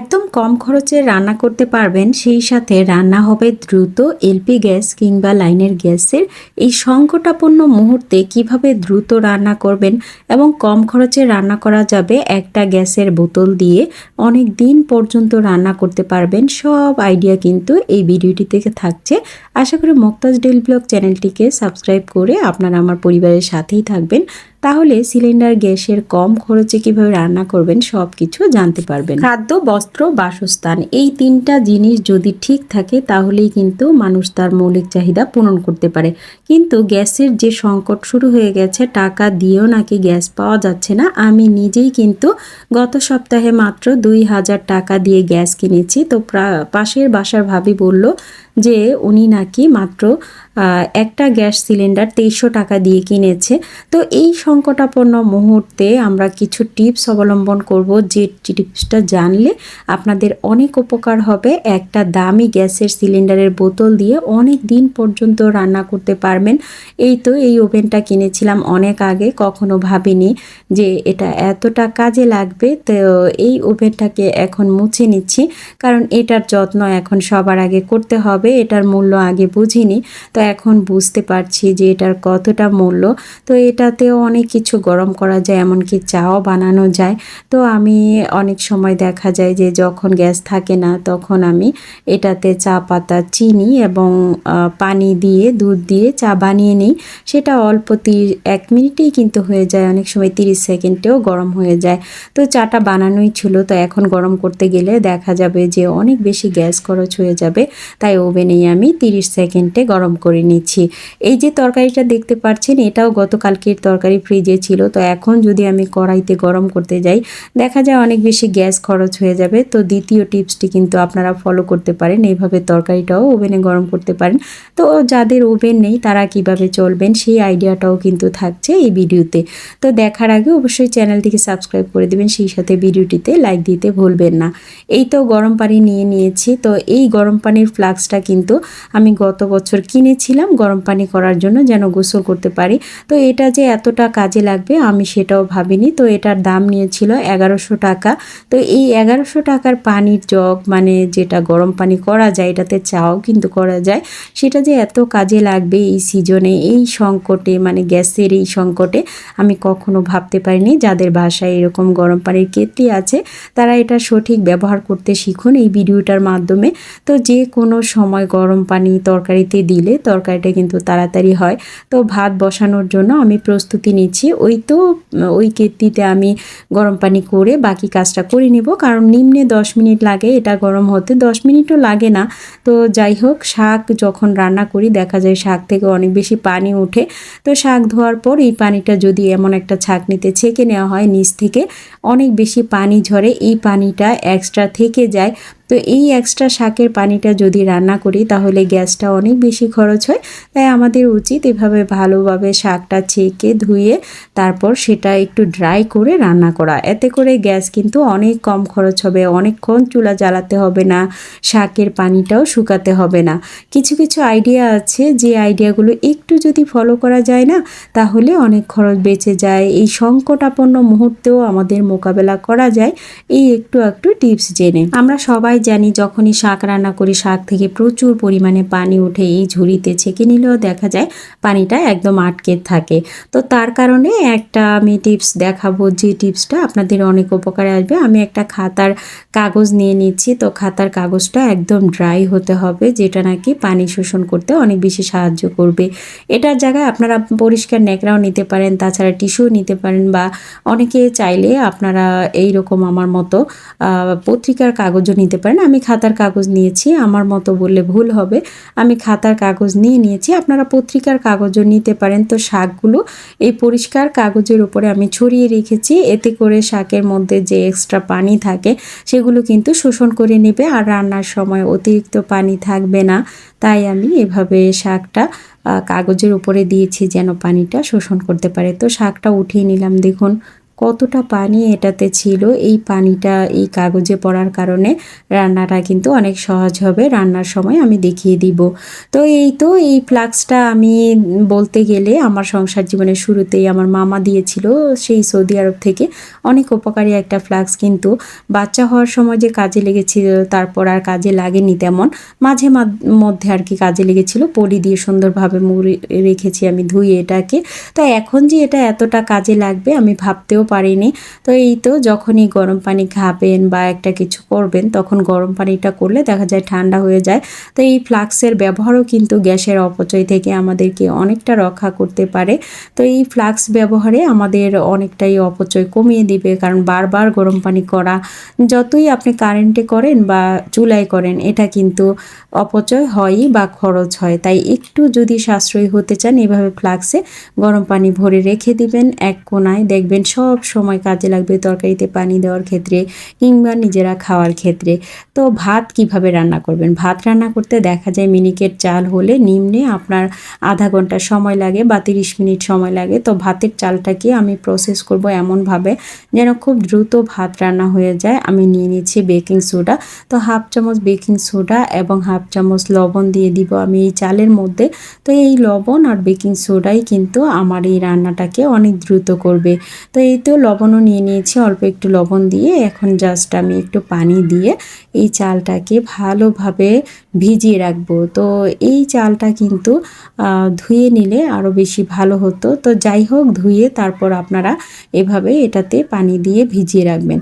একদম কম খরচে রান্না করতে পারবেন, সেই সাথে রান্না হবে দ্রুত এলপি গ্যাস কিংবা লাইনের গ্যাসের। এই সংকটাপন্ন মুহূর্তে কীভাবে দ্রুত রান্না করবেন এবং কম খরচে রান্না করা যাবে একটা গ্যাসের বোতল দিয়ে অনেক দিন পর্যন্ত রান্না করতে পারবেন, সব আইডিয়া কিন্তু এই ভিডিওটি থেকে থাকছে। আশা করি মুক্তাজ ডেল ব্লগ চ্যানেলটিকে সাবস্ক্রাইব করে আপনারা আমার পরিবারের সাথেই থাকবেন। তাহলে সিলিন্ডার গ্যাসের কম খরচে কীভাবে রান্না করবেন সব কিছু জানতে পারবেন। খাদ্য, বস্ত্র, বাসস্থান, এই তিনটা জিনিস যদি ঠিক থাকে, তাহলেই কিন্তু মানুষ তার মৌলিক চাহিদা পূরণ করতে পারে। কিন্তু গ্যাসের যে সংকট শুরু হয়ে গেছে, টাকা দিয়েও নাকি গ্যাস পাওয়া যাচ্ছে না। আমি নিজেই কিন্তু গত সপ্তাহে মাত্র দুই হাজার টাকা দিয়ে গ্যাস কিনেছি। তো পাশের বাসার ভাবি বলল যে উনি নাকি মাত্র একটা গ্যাস সিলিন্ডার তেইশশো টাকা দিয়ে কিনেছে। তো এই সংকটাপন্ন মুহূর্তে আমরা কিছু টিপস অবলম্বন করব যে টিপসটা জানলে আপনাদের অনেক উপকার হবে। একটা দামি গ্যাসের সিলিন্ডারের বোতল দিয়ে অনেক দিন পর্যন্ত রান্না করতে পারবেন। এই তো এই ওভেনটা কিনেছিলাম অনেক আগে, কখনো ভাবিনি যে এটা এতটা কাজে লাগবে। তো এই ওভেনটাকে এখন মুছে নিচ্ছি, কারণ এটার যত্ন এখন সবার আগে করতে হবে। এটার মূল্য আগে বুঝিনি। তো এখন বুঝতে পারছি যে এটার কতটা মূল্য। তো এটাতেও অনেক কিছু গরম করা যায়, এমনকি চাও বানানো যায়। তো আমি অনেক সময় দেখা যায় যে যখন গ্যাস থাকে না, তখন আমি এটাতে চা পাতা, চিনি এবং পানি দিয়ে, দুধ দিয়ে চা বানিয়ে নিই। সেটা অল্প এক মিনিটেই কিন্তু হয়ে যায়, অনেক সময় তিরিশ সেকেন্ডেও গরম হয়ে যায়। তো চাটা বানানোই ছিল, তো এখন গরম করতে গেলে দেখা যাবে যে অনেক বেশি গ্যাস খরচ হয়ে যাবে। তাই ওভেনেই আমি তিরিশ সেকেন্ডে গরম করে নিচ্ছি। এই যে তরকারিটা দেখতে পাচ্ছেন, এটাও গতকালকের তরকারি ফ্রিজে ছিল। তো এখন যদি আমি কড়াইতে গরম করতে যাই, দেখা যায় অনেক বেশি গ্যাস খরচ হয়ে যাবে। তো দ্বিতীয় টিপসটি কিন্তু আপনারা ফলো করতে পারেন। এইভাবে তরকারিটাও ওভেনে গরম করতে পারেন। তো যাদের ওভেন নেই, তারা কীভাবে চলবেন, সেই আইডিয়াটাও কিন্তু থাকছে এই ভিডিওতে। তো দেখার আগে অবশ্যই চ্যানেলটিকে সাবস্ক্রাইব করে দেবেন, সেই সাথে ভিডিওটিতে লাইক দিতে ভুলবেন না। এই তো গরম পানি নিয়ে নিয়েছি। তো এই গরম পানির ফ্লাক্সটা কিন্তু আমি গত বছর কিনেছিলাম গরম পানি করার জন্য যেন গোসল করতে পারি। তো এটা যে এতটা কাজে লাগবে আমি সেটাও ভাবিনি। তো এটার দাম নিয়েছিল এগারোশো টাকা। তো এই এগারোশো টাকার পানির জগ মানে যেটা গরম পানি করা যায়, এটাতে চাও কিন্তু করা যায়, সেটা যে এত কাজে লাগবে এই সিজনে, এই সংকটে মানে গ্যাসের এই সংকটে আমি কখনো ভাবতে পারিনি। যাদের বাসায় এরকম গরম পানির কেটলি আছে, তারা এটা সঠিক ব্যবহার করতে শিখুন এই ভিডিওটার মাধ্যমে। তো যে কোনো সময় গরম পানি তরকারিতে দিলে তরকারিটা কিন্তু তাড়াতাড়ি হয়। তো ভাত বসানোর জন্য আমি প্রস্তুতি নিচ্ছি। ওই তো, ওই কেটলিতে আমি গরম পানি করে বাকি কাজটা করে নেব। কারণ নিম্নে দশ মিনিট লাগে, এটা গরম হতে দশ মিনিটও লাগে না। তো যাই হোক, শাক যখন রান্না করি, দেখা যায় শাক থেকে অনেক বেশি পানি ওঠে। তো শাক ধোয়ার পর এই পানিটা যদি এমন একটা ছাঁকনিতে ছেঁকে নেওয়া হয় নিচ থেকে, অনেক বেশি পানি ঝরে, এই পানিটা এক্সট্রা থেকে যায়। তো এই এক্সট্রা শাকের পানিটা যদি রান্না করি, তাহলে গ্যাসটা অনেক বেশি খরচ হয়। তাই আমাদের উচিত এভাবে ভালোভাবে শাকটা ছেঁকে ধুয়ে তারপর সেটা একটু ড্রাই করে রান্না করা। এতে করে গ্যাস কিন্তু অনেক কম খরচ হবে, অনেকক্ষণ চুলা জ্বালাতে হবে না, শাকের পানিটাও শুকাতে হবে না। কিছু কিছু আইডিয়া আছে যে আইডিয়াগুলো একটু যদি ফলো করা যায় না, তাহলে অনেক খরচ বেঁচে যায়। এই সংকটাপন্ন মুহূর্তেও আমাদের মোকাবেলা করা যায়। এই একটু একটু টিপস জেনে। আমরা সবাই জানি যখনই শাক রান্না করি, শাক থেকে প্রচুর পরিমাণে পানি উঠে এই ঝুড়িতে ছেঁকে নিলেও দেখা যায় পানিটা একদম আটকে থাকে। তো তার কারণে একটা আমি টিপস দেখাবো, যে টিপসটা আপনাদের অনেক উপকারে আসবে। আমি একটা খাতার কাগজ নিয়ে নিচ্ছি, তো খাতার কাগজটা একদম ড্রাই হতে হবে, যেটা নাকি পানি শোষণ করতে অনেক বেশি সাহায্য করবে। এটার জায়গায় আপনারা পরিষ্কার ন্যাকড়াও নিতে পারেন, তাছাড়া টিস্যু নিতে পারেন, বা অনেকে চাইলে আপনারা এই রকম আমার মতো পত্রিকার কাগজও নিতে পারেন। আমি খাতার কাগজ নিয়েছি, আমার মতো বললে ভুল হবে। আমি খাতার কাগজ নিয়ে নিয়েছি, আপনারা পত্রিকার কাগজও নিতে পারেন। তো শাকগুলো এই পরিষ্কার কাগজের উপরে আমি ছড়িয়ে রেখেছি, এতে করে শাকের মধ্যে যে এক্সট্রা পানি থাকে, সেগুলো কিন্তু শোষণ করে নেবে আর রান্নার সময় অতিরিক্ত পানি থাকবে না। তাই আমি এভাবে শাকটা কাগজের উপরে দিয়েছি যেন পানিটা শোষণ করতে পারে। তো শাকটা উঠিয়ে নিলাম, দেখুন। কতটা পানি এটাতে ছিল, এই পানিটা এই কাগজে পড়ার কারণে রান্নাটা কিন্তু অনেক সহজ হবে, রান্নার সময় আমি দেখিয়ে দিব। তো এই তো, এই ফ্লাক্সটা আমি বলতে গেলে আমার সংসার জীবনের শুরুতেই আমার মামা দিয়েছিল, সেই সৌদি আরব থেকে। অনেক উপকারী একটা ফ্লাক্স কিন্তু। বাচ্চা হওয়ার সময় যে কাজে লেগেছিল, তারপর আর কাজে লাগেনি তেমন। মাঝে মধ্যে আর কি কাজে লেগেছিল, পলি দিয়ে সুন্দরভাবে মুড়ে রেখেছি আমি ধুয়ে এটাকে। তো এখন যে এটা এতটা কাজে লাগবে, আমি ভাবতেও পারিনি। তো এই তো যখনই গরম পানি খাবেন বা একটা কিছু করবেন, তখন গরম পানিটা করলে দেখা যায় ঠান্ডা হয়ে যায়। তো এই ফ্লাক্সের ব্যবহারও কিন্তু গ্যাসের অপচয় থেকে আমাদেরকে অনেকটা রক্ষা করতে পারে। তো এই ফ্লাক্স ব্যবহারে আমাদের অনেকটাই অপচয় কমিয়ে দিবে, কারণ বারবার গরম পানি করা, যতই আপনি কারেন্টে করেন বা চুলায় করেন, এটা কিন্তু অপচয় হয়ই বা খরচ হয়। তাই একটু যদি সাশ্রয়ী হতে চান, এভাবে ফ্লাক্সে গরম পানি ভরে রেখে দিবেন, এক কোনায় দেখবেন সব সময় কাজে লাগবে তরকারিতে পানি দেওয়ার ক্ষেত্রে কিংবা নিজেরা খাওয়ার ক্ষেত্রে। তো ভাত কীভাবে রান্না করবেন? ভাত রান্না করতে দেখা যায় মিনিকেট চাল হলে নিম্নে আপনার আধা ঘণ্টা সময় লাগে বা তিরিশ মিনিট সময় লাগে। তো ভাতের চালটাকে আমি প্রসেস করব এমনভাবে যেন খুব দ্রুত ভাত রান্না হয়ে যায়। আমি নিয়ে নিচ্ছি বেকিং সোডা তো হাফ চামচ বেকিং সোডা এবং হাফ চামচ লবণ দিয়ে দিব আমি এই চালের মধ্যে। তো এই লবণ আর বেকিং সোডাই কিন্তু আমার এই রান্নাটাকে অনেক দ্রুত করবে। তো এই তো লবণও নিয়ে নিয়েছি, অল্প একটু লবণ দিয়ে। এখন জাস্ট আমি একটু পানি দিয়ে এই চালটাকে ভালোভাবে ভিজিয়ে রাখব। তো এই চালটা কিন্তু ধুয়ে নিলে আরও বেশি ভালো হতো। তো যাই হোক, ধুয়ে তারপর আপনারা এভাবে এটাতে পানি দিয়ে ভিজিয়ে রাখবেন।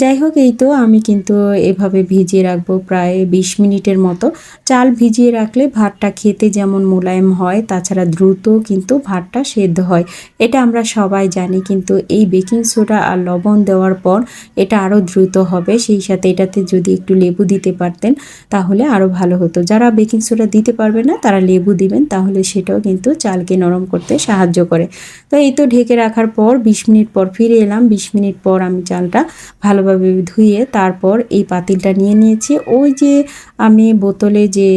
যাই হোক, এই তো আমি কিন্তু এভাবে ভিজিয়ে রাখব প্রায় বিশ মিনিটের মতো। চাল ভিজিয়ে রাখলে ভাতটা খেতে যেমন মোলায়েম হয়, তাছাড়া দ্রুত কিন্তু ভাতটা সেদ্ধ হয়। এটা আমরা সবাই জানি, কিন্তু এই বেকিং সোডা আর লবণ দেওয়ার পর এটা আরও দ্রুত হবে। সেই সাথে এটাতে যদি একটু লেবু দিতে পারতেন, তাহলে আরও ভালো হতো। যারা বেকিং সোডা দিতে পারবে না, তারা লেবু দিবেন, তাহলে সেটাও কিন্তু চালকে নরম করতে সাহায্য করে। তো এই তো ঢেকে রাখার পর বিশ মিনিট পর ফিরে এলাম। বিশ মিনিট পর আমি চালটা ভালোভাবে ধুয়ে তারপর এই পাতিলটা নিয়ে নিয়েছি। ওই যে আমি বোতলে যে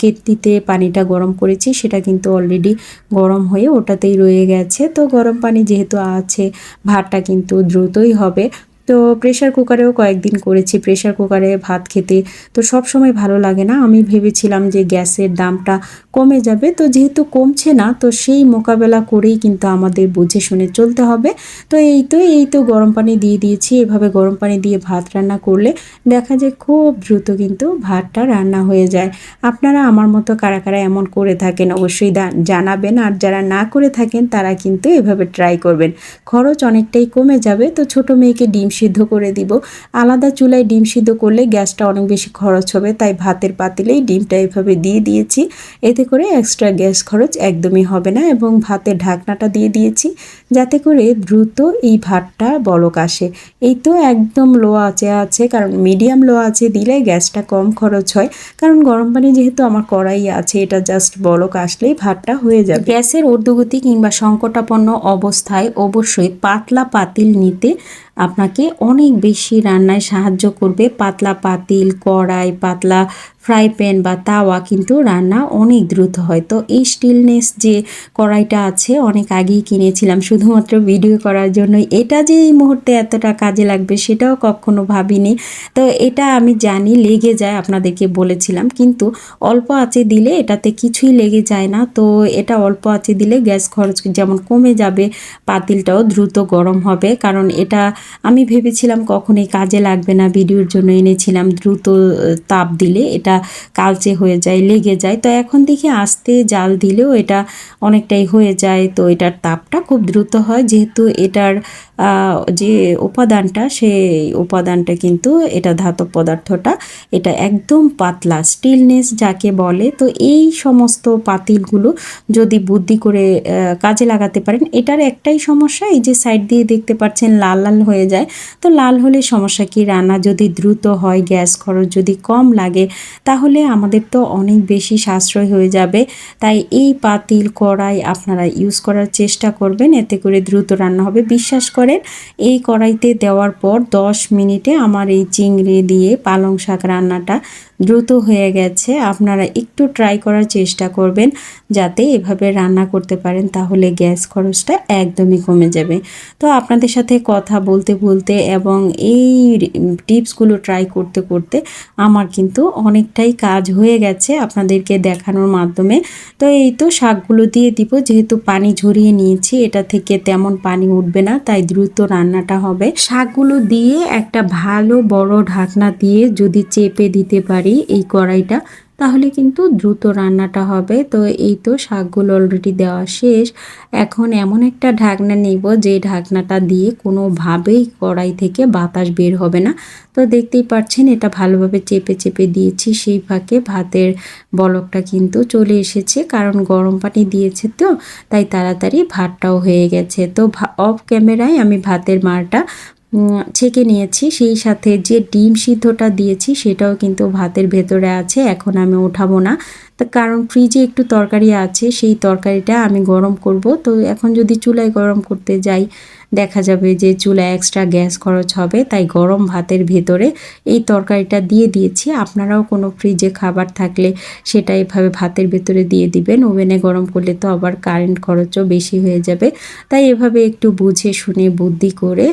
কেটলিতে পানিটা গরম করেছি, সেটা কিন্তু অলরেডি গরম হয়ে ওটাতেই রয়ে গেছে। তো গরম পানি যেহেতু আছে, ভাতটা কিন্তু দ্রুতই হবে। তো প্রেশার কুকারেও কয়েকদিন করেছি। প্রেশার কুকারে ভাত খেতে তো সব সময় ভালো লাগে না। আমি ভেবেছিলাম যে গ্যাসের দামটা কমে যাবে। তো যেহেতু কমছে না, তো সেই মোকাবেলা করেই কিন্তু আমাদের বুঝে শুনে চলতে হবে। তো এই তো এই তো গরম পানি দিয়ে দিয়েছি। এভাবে গরম পানি দিয়ে ভাত রান্না করলে দেখা যায় খুব দ্রুত কিন্তু ভাতটা রান্না হয়ে যায়। আপনারা আমার মতো কারা কারা এমন করে থাকেন অবশ্যই জানাবেন। আর যারা না করে থাকেন, তারা কিন্তু এভাবে ট্রাই করবেন। খরচ অনেকটাই কমে যাবে। তো ছোট মেয়েকে ডিম সিদ্ধ করে দিব। আলাদা চুলায় ডিম সিদ্ধ করলে গ্যাসটা অনেক বেশি খরচ হবে, তাই ভাতের পাতিলেই ডিমটা এভাবে দিয়ে দিয়েছি। এতে করে এক্সট্রা গ্যাস খরচ একদমই হবে না এবং ভাতের ঢাকনাটা দিয়ে দিয়েছি, যাতে করে দ্রুত এই ভাতটা বলক আসে। এই তো একদম লো আছে আছে, কারণ মিডিয়াম লো আছে দিলে গ্যাসটা কম খরচ হয়। কারণ গরম পানি যেহেতু আমার কড়াই আছে, এটা জাস্ট বলক আসলেই ভাতটা হয়ে যাবে। গ্যাসের ঊর্ধ্বগতি কিংবা সংকটাপন্ন অবস্থায় অবশ্যই পাতলা পাতিল নিতে আপনাকে অনেক বেশি রান্নায় সাহায্য করবে। পাতলা পাতিল কড়াই পাতলা ফ্রাই প্যান বা তাওয়া কিন্তু রান্না অনেক দ্রুত হয়। তো এই স্টিলনেস যে কড়াইটা আছে, অনেক আগেই কিনেছিলাম, শুধুমাত্র ভিডিও করার জন্য এটা যে এই মুহূর্তে এতটা কাজে লাগবে সেটাও কখনো ভাবিনি। তো এটা আমি জানি লেগে যায়, আপনাদেরকে বলেছিলাম। কিন্তু অল্প আঁচে দিলে এটাতে কিছুই লেগে যায় না। তো এটা অল্প আঁচে দিলে গ্যাস খরচ যেমন কমে যাবে, পাতিলটাও দ্রুত গরম হবে। কারণ এটা আমি ভেবেছিলাম কখনোই কাজে লাগবে না। ভিডিওর জন্য এনেছিলাম, দ্রুত তাপ দিলে এটা কালচে হয়ে যায়, লেগে যায়। তো এখন দেখি আস্তে জাল দিলেও এটা অনেকটাই হয়ে যায়। তো এটার তাপটা খুব দ্রুত হয়, যেহেতু এটার যে উপাদানটা, সেই উপাদানটা কিন্তু এটা ধাতব পদার্থটা, এটা একদম পাতলা, স্টিলনেস যাকে বলে। তো এই সমস্ত পাতিলগুলো যদি বুদ্ধি করে কাজে লাগাতে পারেন, এটার একটাই সমস্যা, এই যে সাইড দিয়ে দেখতে পাচ্ছেন লাল লাল হয়ে যায়। তো লাল হলে সমস্যা কি? রান্না যদি দ্রুত হয়, গ্যাস খরচ যদি কম লাগে, তাহলে আমাদের তো অনেক বেশি সাশ্রয় হয়ে যাবে। তাই এই পাতিল কড়াই আপনারা ইউজ করার চেষ্টা করবেন, এতে করে দ্রুত রান্না হবে। বিশ্বাস করে করেন। এই কড়াইতে দেওয়ার পর 10 মিনিটে আমার এই চিংড়ি দিয়ে পালং শাক রান্নাটা দ্রুত হয়ে গেছে। আপনারা একটু ট্রাই করার চেষ্টা করবেন যাতে এভাবে রান্না করতে পারেন, তাহলে গ্যাস খরচটা একদমই কমে যাবে। তো আপনাদের সাথে কথা বলতে বলতে এবং এই টিপসগুলো ট্রাই করতে করতে আমার কিন্তু অনেকটাই কাজ হয়ে গেছে আপনাদেরকে দেখানোর মাধ্যমে। তো এই তো শাকগুলো দিয়ে দিব, যেহেতু পানি ঝরিয়ে নিয়েছি, এটা থেকে তেমন পানি উঠবে না, তাই দ্রুত রান্নাটা হবে। শাকগুলো দিয়ে একটা ভালো বড় ঢাকনা দিয়ে যদি চেপে দিতে পারি এই কড়াইটা, তাহলে কিন্তু দ্রুত রান্নাটা হবে। তো এই তো শাকগুলো অলরেডি দেওয়া শেষ। এখন এমন একটা ঢাকনা নিব যে ঢাকনাটা দিয়ে কোনোভাবেই কড়াই থেকে বাতাস বের হবে না। তো দেখতেই পাচ্ছেন এটা ভালোভাবে চেপে চেপে দিয়েছি, সেই ফাঁকে ভাতের বলকটা কিন্তু চলে এসেছে, কারণ গরম পানি দিয়েছে তো, তাই তাড়াতাড়ি ভাতটাও হয়ে গেছে। তো অফ ক্যামেরায় আমি ভাতের মারটা ছেঁকে নিয়েছি। সেই সাথে যে ডিম সিদ্ধটা দিয়েছি, সেটাও কিন্তু ভাতের ভেতরে আছে। এখন আমি ওঠাবো না। তা কারণ ফ্রিজে একটু তরকারি আছে, সেই তরকারিটা আমি গরম করব। তো এখন যদি চুলায় গরম করতে যাই, দেখা যাবে যে চুলায় এক্সট্রা গ্যাস খরচ হবে। তাই গরম ভাতের ভেতরে এই তরকারিটা দিয়ে দিয়েছি। আপনারাও কোনো ফ্রিজে খাবার থাকলে সেটা এভাবে ভাতের ভেতরে দিয়ে দিবেন। ওভেনে গরম করলে তো আবার কারেন্ট খরচও বেশি হয়ে যাবে। তাই এভাবে একটু বুঝে শুনে, বুদ্ধি করে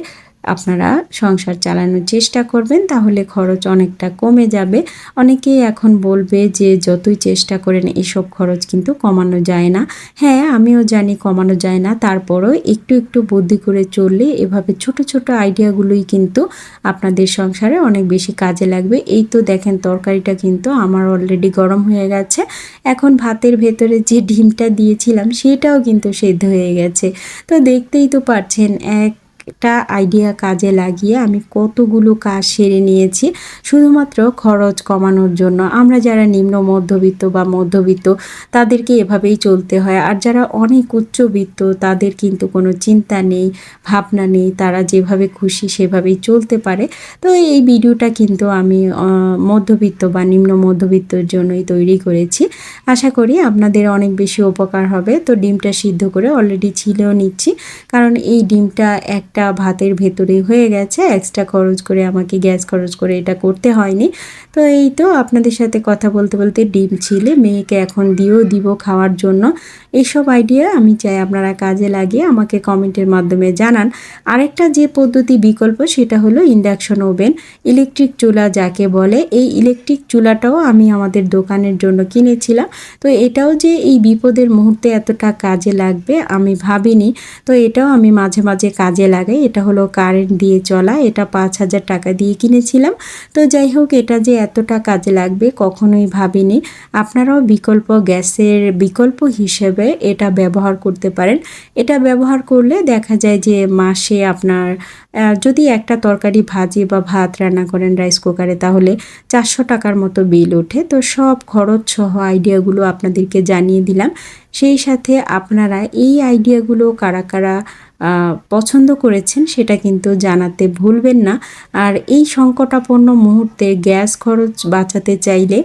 আপনারা সংসার চালানোর চেষ্টা করবেন, তাহলে খরচ অনেকটা কমে যাবে। অনেকেই এখন বলবে যে, যতই চেষ্টা করেন, এসব খরচ কিন্তু কমানো যায় না। হ্যাঁ আমিও জানি কমানো যায় না। তারপরও একটু একটু বুদ্ধি করে চললে এভাবে ছোট ছোট আইডিয়াগুলোই কিন্তু আপনাদের সংসারে অনেক বেশি কাজে লাগবে। এই তো দেখেন, তরকারিটা কিন্তু আমার অলরেডি গরম হয়ে গেছে। এখন ভাতের ভেতরে যে ডিমটা দিয়েছিলাম, সেটাও কিন্তু সেদ্ধ হয়ে গেছে। তো দেখতেই তো পারছেন, এক একটা আইডিয়া কাজে লাগিয়ে আমি কতগুলো কাজ সেরে নিয়েছি, শুধুমাত্র খরচ কমানোর জন্য। আমরা যারা নিম্ন, মধ্যবিত্ত বা মধ্যবিত্ত, তাদেরকে এভাবেই চলতে হয়। আর যারা অনেক উচ্চবিত্ত, তাদের কিন্তু কোনো চিন্তা নেই, ভাবনা নেই, তারা যেভাবে খুশি সেভাবেই চলতে পারে। তো এই ভিডিওটা কিন্তু আমি মধ্যবিত্ত বা নিম্ন মধ্যবিত্তর জন্যই তৈরি করেছি। আশা করি আপনাদের অনেক বেশি উপকার হবে। তো ডিমটা সিদ্ধ করে অলরেডি ছিলেও নিচ্ছি। কারণ এই ডিমটা এক একটা ভাতের ভেতরে হয়ে গেছে এক্সট্রা খরচ করে আমাকে গ্যাস খরচ করে এটা করতে হয়নি। তো এই তো আপনাদের সাথে কথা বলতে বলতে ডিম ছিলে, মেয়েকে এখন দিয়েও দিব খাওয়ার জন্য। এইসব আইডিয়া আমি চাই আপনারা কাজে লাগিয়ে আমাকে কমেন্টের মাধ্যমে জানান। আরেকটা যে পদ্ধতি বিকল্প সেটা হলো ইন্ডাকশন ওভেন ইলেকট্রিক চুলা যাকে বলে, এই ইলেকট্রিক চুলাটাও আমি আমাদের দোকানের জন্য কিনেছিলাম। তো এটাও যে এই বিপদের মুহূর্তে এতটা কাজে লাগবে আমি ভাবিনি। তো এটাও আমি মাঝে মাঝে কাজে লাগাই এটা হলো কারেন্ট দিয়ে চলা, এটা পাঁচ হাজার টাকা দিয়ে কিনেছিলাম। তো যাই হোক, এটা যে এতটা কাজে লাগবে কখনোই ভাবিনি। আপনারাও বিকল্প গ্যাসের বিকল্প হিসেবে এটা ব্যবহার করতে পারেন। এটা ব্যবহার করলে দেখা যায় যে মাসে আপনার যদি একটা তরকারি ভাজি বা ভাত রান্না করেন রাইস কুকারে তাহলে চারশো টাকার মতো বিল ওঠে। তো সব খরচ সহ আইডিয়াগুলো আপনাদেরকে জানিয়ে দিলাম। সেই সাথে আপনারা এই আইডিয়াগুলো কারা কারা পছন্দ করেছেন, সেটা কিন্তু জানাতে ভুলবেন না। আর এই সংকটাপন্ন মুহূর্তে গ্যাস খরচ বাঁচাতে চাইলে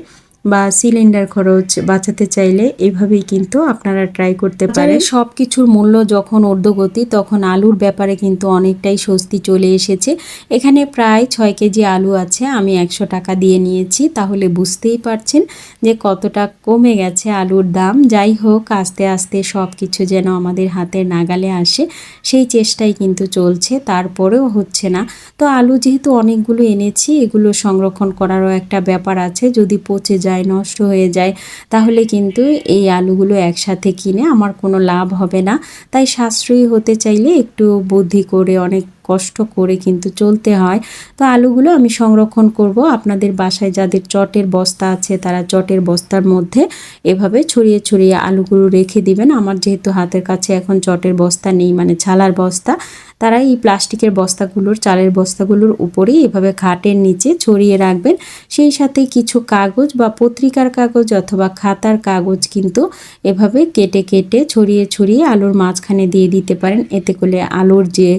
বা সিলিন্ডার খরচ বাঁচাতে চাইলে এভাবেই কিন্তু আপনারা ট্রাই করতে পারেন। সব কিছুর মূল্য যখন ঊর্ধ্বগতি তখন আলুর ব্যাপারে কিন্তু অনেকটাই স্বস্তি চলে এসেছে। এখানে প্রায় ছয় কেজি আলু আছে আমি একশো টাকা দিয়ে নিয়েছি তাহলে বুঝতেই পারছেন যে কতটা কমে গেছে আলুর দাম। যাই হোক আস্তে আস্তে সব কিছু যেন আমাদের হাতের নাগালে আসে সেই চেষ্টাই কিন্তু চলছে তারপরেও হচ্ছে না। তো আলু যেহেতু অনেকগুলো এনেছি এগুলো সংরক্ষণ করারও একটা ব্যাপার আছে যদি পচে যায় যায়, নষ্ট হয়ে যায়, তাহলে কিন্তু এই আলুগুলো একসাথে কিনে আমার কোনো লাভ হবে না। তাই সাশ্রয়ী হতে চাইলে একটু বুদ্ধি করে অনেক কষ্ট করে কিন্তু চলতে হয়। তো আলুগুলো আমি সংরক্ষণ করব। আপনাদের বাসায় যাদের চটের বস্তা আছে তারা চটের বস্তার মধ্যে এভাবে ছড়িয়ে ছড়িয়ে আলুগুলো রেখে দিবেন। আমার যেহেতু হাতের কাছে এখন চটের বস্তা নেই মানে ছালার বস্তা, তারা এই প্লাস্টিকের বস্তাগুলোর, চালের বস্তাগুলোর উপরেই এভাবে খাটের নিচে ছড়িয়ে রাখবেন। সেই সাথে কিছু কাগজ বা পত্রিকার কাগজ অথবা খাতার কাগজ কিন্তু এভাবে কেটে কেটে ছড়িয়ে ছড়িয়ে আলুর মাঝখানে দিয়ে দিতে পারেন। এতে করে আলুর যে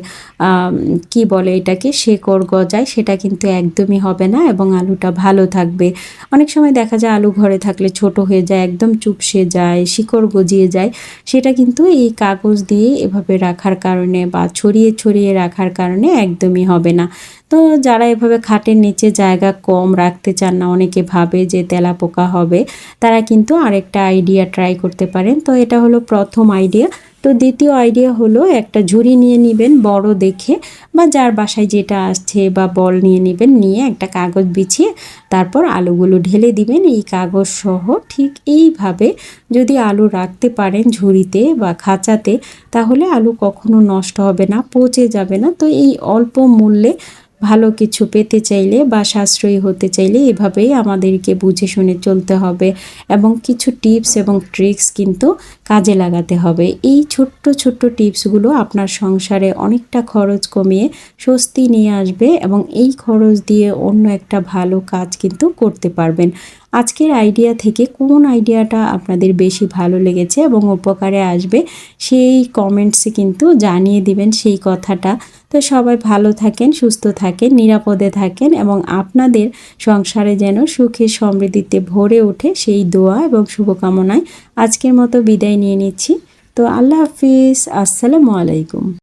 কি বলে এটাকে? শেকড় গজায়, সেটা কিন্তু একদমই হবে না এবং আলুটা ভালো থাকবে। অনেক সময় দেখা যায় আলু ঘরে থাকলে ছোট হয়ে যায়, একদম চুপসে যায়, শিকড় গজিয়ে যায়। সেটা কিন্তু এই কাগজ দিয়ে এভাবে রাখার কারণে বা ছড়িয়ে ছড়িয়ে রাখার কারণে একদমই হবে না। তো যারা এভাবে খাটের নিচে জায়গা কম রাখতে চান না, অনেকে ভাবে যে তেলা পোকা হবে, তারা কিন্তু আরেকটা আইডিয়া ট্রাই করতে পারেন। তো এটা হলো প্রথম আইডিয়া তো দ্বিতীয় আইডিয়া হলো একটা ঝুড়ি নিয়ে নেবেন বড় দেখে বা যার বাসায় যেটা আসছে বা বল নিয়ে নেবেন, নিয়ে একটা কাগজ বিছিয়ে তারপর আলুগুলো ঢেলে দিবেন। এই কাগজ সহ ঠিক এইভাবে যদি আলু রাখতে পারেন ঝুড়িতে বা খাঁচাতে, তাহলে আলু কখনো নষ্ট হবে না, পচে যাবে না। তো এই অল্প মূল্যে ভালো কিছু পেতে চাইলে বা সাশ্রয়ী হতে চাইলে এভাবেই আমাদেরকে বুঝে শুনে চলতে হবে এবং কিছু টিপস এবং ট্রিক্স কিন্তু কাজে লাগাতে হবে। এই ছোট্ট ছোট্ট টিপসগুলো আপনার সংসারে অনেকটা খরচ কমিয়ে স্বস্তি নিয়ে আসবে এবং এই খরচ দিয়ে অন্য একটা ভালো কাজ কিন্তু করতে পারবেন। আজকের আইডিয়া থেকে কোন আইডিয়াটা আপনাদের বেশি ভালো লেগেছে এবং উপকারে আসবে সেই কমেন্টসে কিন্তু জানিয়ে দিবেন সেই কথাটা। তো সবাই ভালো থাকেন, সুস্থ থাকেন, নিরাপদে থাকেন এবং আপনাদের সংসারে যেন সুখে সমৃদ্ধিতে ভরে ওঠে সেই দোয়া এবং শুভকামনায় আজকের মতো বিদায় নিয়ে নিচ্ছি। তো আল্লাহ হাফিজ, আসসালামু আলাইকুম।